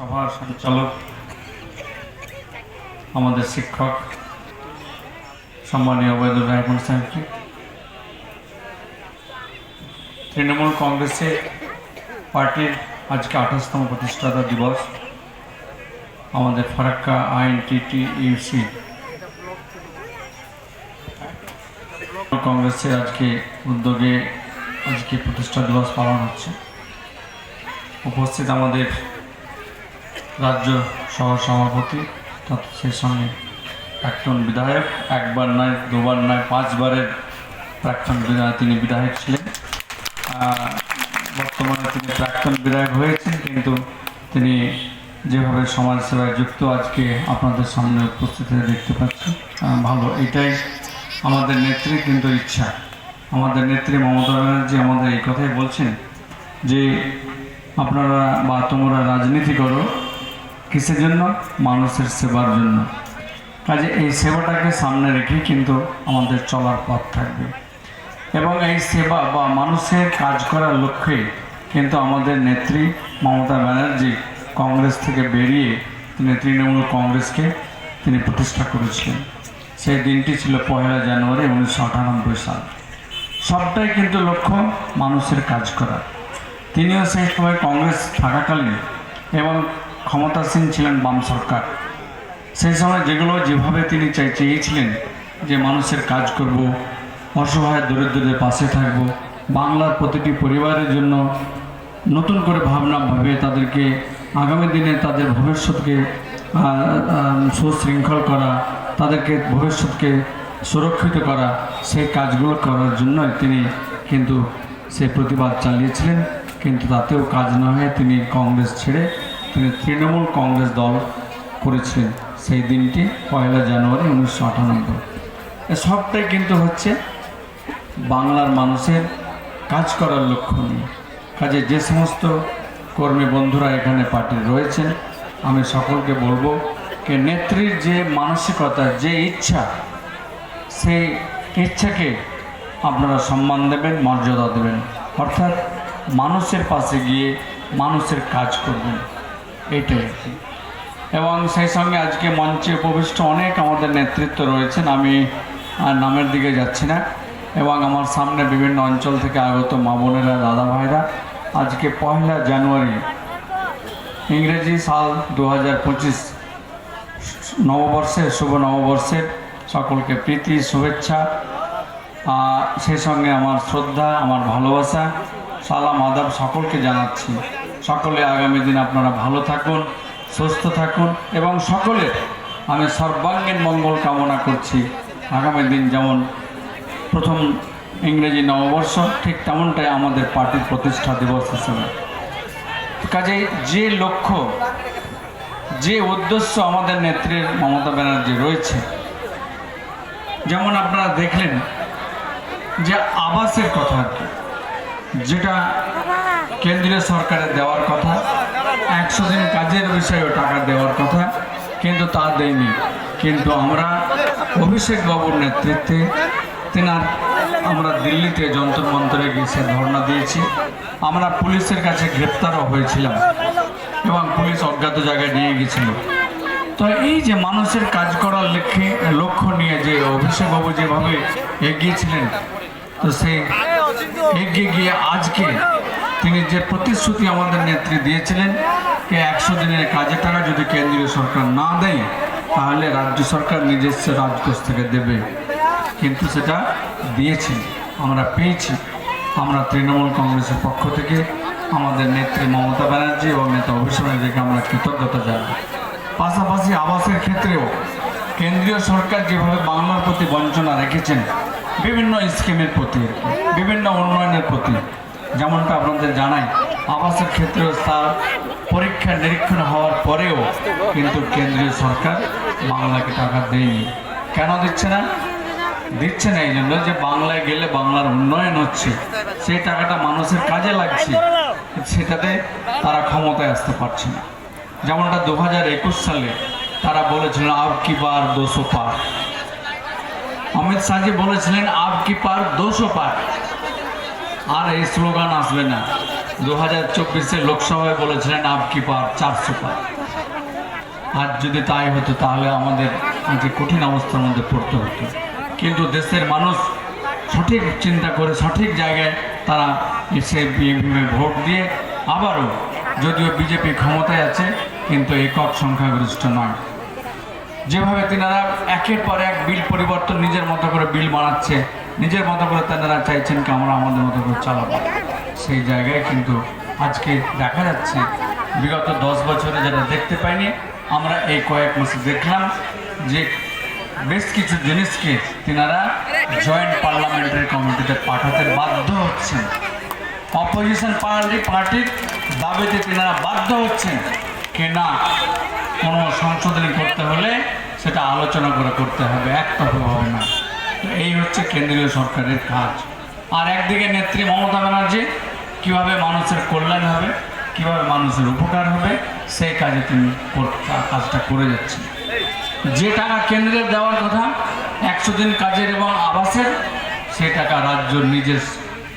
সভার সঞ্চালক, আমাদের শিক্ষক, সম্মানীয় ওবায়দুর রহমান সাহেবকে তৃণমূল কংগ্রেসের পার্টির আজকে আঠাশতম প্রতিষ্ঠাতা দিবস। আমাদের ফারাক্কা আইন টিটি ইউসি কংগ্রেসের আজকে উদ্যোগে আজকে প্রতিষ্ঠা দিবস পালন হচ্ছে। উপস্থিত আমাদের রাজ্য সহ সভাপতি তথা সেই সঙ্গে প্রাক্তন বিধায়ক, একবার নয়, দুবার নয়, পাঁচবারের প্রাক্তন বিধায়ক তিনি বিধায়ক ছিলেন। বর্তমানে তিনি প্রাক্তন বিধায়ক হয়েছেন, কিন্তু তিনি যেভাবে সমাজ সেবায় যুক্ত আজকে আপনাদের সামনে উপস্থিত হয়ে দেখতে পাচ্ছি ভালো। এটাই আমাদের নেত্রী কিন্তু ইচ্ছা। আমাদের নেত্রী মমতা ব্যানার্জি আমাদের এই কথাই বলছেন যে, আপনারা বা তোমরা রাজনীতি করো কিসের জন্য? মানুষের সেবার জন্য। কাজে এই সেবাটাকে সামনে রেখে কিন্তু আমাদের চলার পথ থাকবে। এবং এই সেবা বা মানুষের কাজ করার লক্ষ্যে কিন্তু আমাদের নেত্রী মমতা ব্যানার্জি কংগ্রেস থেকে বেরিয়ে তিনি তৃণমূল কংগ্রেসকে তিনি প্রতিষ্ঠা করেছিলেন। সেই দিনটি ছিল পয়লা জানুয়ারি উনিশশো আটানব্বই সাল। সবটাই কিন্তু লক্ষ্য মানুষের কাজ করা। তিনিও সেই সময় কংগ্রেস থাকাকালীন এবং ক্ষমতাসীন ছিলেন বাম সরকার। সেই সময় যেগুলো যেভাবে তিনি চাই চেয়েছিলেন যে মানুষের কাজ করব, অসহায় দরিদ্রদের পাশে থাকব, বাংলার প্রতিটি পরিবারের জন্য নতুন করে ভাবনা ভাবে তাদেরকে আগামী দিনে তাদের ভবিষ্যৎকে সুশৃঙ্খল করা, তাদেরকে ভবিষ্যৎকে সুরক্ষিত করা, সেই কাজগুলো করার জন্যই তিনি কিন্তু সে প্রতিবাদ চালিয়েছিলেন। কিন্তু তাতেও কাজ না হয়ে তিনি কংগ্রেস ছেড়ে তিনি তৃণমূল কংগ্রেস দল করেছিলেন সেই দিনটি, পয়লা জানুয়ারি উনিশশো আটানব্বই। সবটাই কিন্তু হচ্ছে বাংলার মানুষের কাজ করার লক্ষ্য নিয়ে। কাজে যে সমস্ত কর্মী বন্ধুরা এখানে পার্টির রয়েছেন, আমি সকলকে বলব যে নেত্রীর যে মানসিকতা, যে ইচ্ছা, সেই ইচ্ছাকে আপনারা সম্মান দেবেন, মর্যাদা দেবেন। অর্থাৎ মানুষের পাশে গিয়ে মানুষের কাজ করবেন। এইটাই আর কি। এবং সেই সঙ্গে আজকে মঞ্চে উপবিষ্ট অনেক আমাদের নেতৃত্ব রয়েছেন, আমি আর নামের দিকে যাচ্ছি না। এবং আমার সামনে বিভিন্ন অঞ্চল থেকে আগত মা বোনেরা, দাদা ভাইরা, আজকে পয়লা জানুয়ারি, ইংরেজি সাল দু পঁচিশ নববর্ষের, শুভ নববর্ষের সকলকে প্রীতি, শুভেচ্ছা সেই সঙ্গে আমার শ্রদ্ধা, আমার ভালোবাসা, সালাম, আদাব সকলকে জানাচ্ছি। সকলে আগামী দিন আপনারা ভালো থাকুন, সুস্থ থাকুন এবং সকলে আমি সর্বাঙ্গীন মঙ্গল কামনা করছি। আগামী দিন যেমন প্রথম ইংরেজি নববর্ষ, ঠিক তেমনটাই আমাদের পার্টির প্রতিষ্ঠা দিবস হিসেবে। কাজেই যে লক্ষ্য, যে উদ্দেশ্য আমাদের নেত্রীর মমতা ব্যানার্জি রয়েছে, যেমন আপনারা দেখলেন যে আবাসের কথা আর কি। যেটা কেন্দ্রীয় সরকারের দেওয়ার কথা, একশো দিন কাজের বিষয়ে টাকা দেওয়ার কথা, কিন্তু তা দেয়নি। কিন্তু আমরা অভিষেক বাবুর নেতৃত্বে তেনার আমরা দিল্লিতে যন্ত্র মন্ত্রে গিয়ে ধর্ণা দিয়েছি। আমরা পুলিশের কাছে গ্রেপ্তারও হয়েছিলাম এবং পুলিশ অজ্ঞাত জায়গায় নিয়ে গেছিল। তো এই যে মানুষের কাজ করার লক্ষ্যে লক্ষ্য নিয়ে যে অভিষেকবাবু যেভাবে এগিয়েছিলেন তো সেই এগিয়ে গিয়ে আজকে তিনি যে প্রতিশ্রুতি আমাদের নেত্রী দিয়েছিলেন যে একশো দিনের কাজের টাকা যদি কেন্দ্রীয় সরকার না দেয়, তাহলে রাজ্য সরকার নিজস্ব রাজকোষ থেকে দেবে। কিন্তু সেটা দিয়েছি, আমরা পেয়েছি। আমরা তৃণমূল কংগ্রেসের পক্ষ থেকে আমাদের নেত্রী মমতা ব্যানার্জি এবং নেতা অভিষেক ব্যানার্জিকে আমরা কৃতজ্ঞতা জানাই। পাশাপাশি আবাসের ক্ষেত্রেও কেন্দ্রীয় সরকার যেভাবে বাংলার প্রতি বঞ্চনা রেখেছেন বিভিন্ন স্কিমের প্রতি, বিভিন্ন উন্নয়নের প্রতি, যেমনটা আপনাদের জানাই আবাসের ক্ষেত্রেও তার পরীক্ষা নিরীক্ষণ হওয়ার পরেও কিন্তু কেন্দ্রীয় সরকার বাংলাকে টাকা দেয়নি। কেন দিচ্ছে না? দিচ্ছে না এই জন্য যে বাংলায় গেলে বাংলার উন্নয়ন হচ্ছে, সেই টাকাটা মানুষের কাজে লাগছে, সেটাতে তারা ক্ষমতায় আসতে পারছে না। যেমনটা দু সালে তারা বলেছিলেন আব কি বার দোশো পার অমিত শাহজি বলেছিলেন আব কি পার দোশো পার আর এই স্লোগান আসবে না। দু হাজার চব্বিশে লোকসভায় বলেছিলেন, আপ কি পার চারশো পার আর যদি তাই হতো, তাহলে আমাদের যে কঠিন অবস্থার মধ্যে পড়তে হতো। কিন্তু দেশের মানুষ সঠিক চিন্তা করে সঠিক জায়গায় তারা এসে বিএনপি ভোট দিয়ে আবারও, যদিও বিজেপি ক্ষমতায় আছে, কিন্তু একক সংখ্যাগরিষ্ঠ নয়। যেভাবে তিনারা একের পর এক বিল পরিবর্তন নিজের মতো করে বিল বানাচ্ছে, নিজের মতো করে তেনারা চাইছেন কি আমরা আমাদের মতো করে চালাবো। সেই জায়গায় কিন্তু আজকে দেখা যাচ্ছে, বিগত দশ বছরে যেটা দেখতে পাইনি, আমরা এই কয়েক মাসে দেখলাম যে বেশ কিছু জিনিসকে তিনারা জয়েন্ট পার্লামেন্টারি কমিটিতে পাঠাতে বাধ্য হচ্ছেন। অপোজিশন পার্টি পার্টির দাবিতে তিনারা বাধ্য হচ্ছেন। কি না কোনো সংশোধনী করতে হলে সেটা আলোচনা করে করতে হবে একতরফাভাবে না। তো এই হচ্ছে কেন্দ্রীয় সরকারের কাজ। আর একদিকে নেত্রী মমতা ব্যানার্জি, কীভাবে মানুষের কল্যাণ হবে, কীভাবে মানুষের উপকার হবে, সেই কাজে তিনি কাজটা করে যাচ্ছেন। যে টাকা কেন্দ্রের দেওয়ার কথা, একশো দিন কাজের এবং আবাসের, সে টাকা রাজ্য নিজের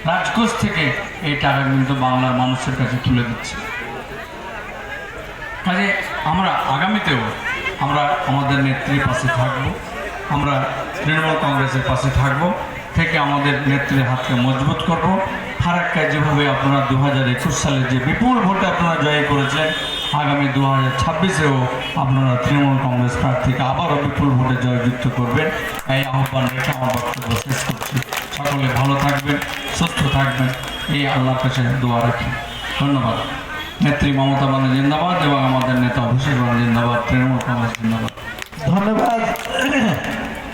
রাজকোষ থেকে এই টাকা কিন্তু বাংলার মানুষের কাছে তুলে দিচ্ছে। কাজে আমরা আগামীতেও আমরা আমাদের নেত্রীর পাশে থাকব, আমরা তৃণমূল কংগ্রেসের পাশে থাকব, থেকে আমাদের নেত্রীর হাতকে মজবুত করব। ফারাক্কায় যেভাবে আপনারা দু হাজার একুশ সালে যে বিপুল ভোটে আপনারা জয় করেছেন, আগামী দু হাজার ছাব্বিশেও আপনারা তৃণমূল কংগ্রেস প্রার্থীকে আবারও বিপুল ভোটে জয়যুক্ত করবেন। এই আহ্বান রেখে আমার বক্তব্য শেষ করছি। সকলে ভালো থাকবেন, সুস্থ থাকবেন। এই আল্লাহর কাছে দোয়া রাখি। ধন্যবাদ। নেত্রী মমতা জিন্দাবাদ এবং আমাদের নেতা অভিষেক জিন্দাবাদ তৃণমূল কংগ্রেস জিন্দাবাদ। ধন্যবাদ।